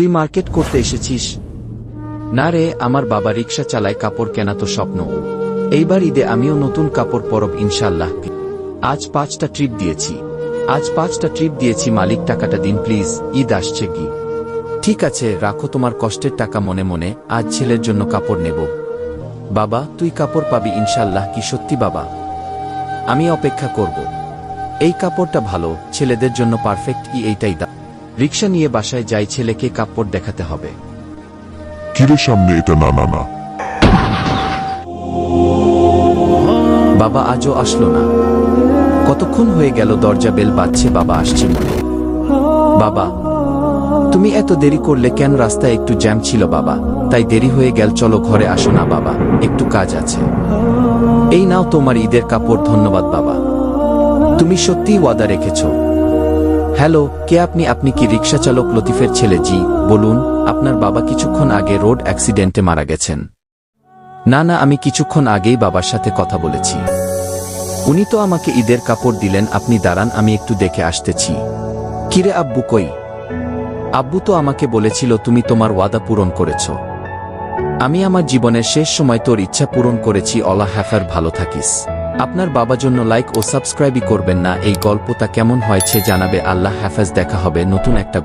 তুই মার্কেট করতে এসেছিস। না রে, আমার বাবা রিক্সা চালায়, কাপড় কেনা তো স্বপ্ন। এইবার ঈদে আমিও নতুন কাপড় পরব ইনশাল্লাহ আজ পাঁচটা ট্রিপ দিয়েছি। আজ পাঁচটা ট্রিপ দিয়েছি, মালিক টাকাটা দিন, প্লিজ, ঈদ আসছে কি? ঠিক আছে, রাখো তোমার কষ্টের টাকা মনে মনে, আজ ছেলের জন্য কাপড় নেব। বাবা, তুই কাপড় পাবি ইনশাল্লাহ কি সত্যি বাবা? আমি অপেক্ষা করব। এই কাপড়টা ভালো, ছেলেদের জন্য পারফেক্ট ই এইটাই দা রিক্সা নিয়ে বাসায় যাই ছেলেকে কাপড় দেখাতে হবে। কিরে সামনে এটা? না না না। বাবা আজও আসলো না। কতক্ষণ হয়ে গেল দরজা বেল বাজছে বাবা আসছে মনে। বাবা তুমি এত দেরি করলে কেন রাস্তায় একটু জ্যাম ছিল বাবা? তাই দেরি হয়ে গেল চলো ঘরে আসো না বাবা একটু কাজ আছে। এই নাও তোমার ঈদের কাপড় ধন্যবাদ বাবা। তুমি সত্যিই ওয়াদা রেখেছ। হ্যালো, কে আপনি? আপনি কি রিক্সা চালক লতিফের ছেলে? জি, বলুন, আপনার বাবা কিছুক্ষণ আগে রোড অ্যাক্সিডেন্টে মারা গেছেন। না না, আমি কিছুক্ষণ আগেই বাবার সাথে কথা বলেছি। উনি তো আমাকে ঈদের কাপড় দিলেন, আপনি দাঁড়ান, আমি একটু দেখে আসতেছি। কিরে আব্বু কই? আব্বু তো আমাকে বলেছিল, তুমি তোমার ওয়াদা পূরণ করেছ। আমি আমার জীবনের শেষ সময় তোর ইচ্ছা পূরণ করেছি অলা হ্যাফার ভালো থাকিস। আপনার বাবা জন্য লাইক ও সাবস্ক্রাইবই করবেন না। এই গল্পটা কেমন হয়েছে জানাবে। আল্লাহ হাফেজ, দেখা হবে নতুন একটা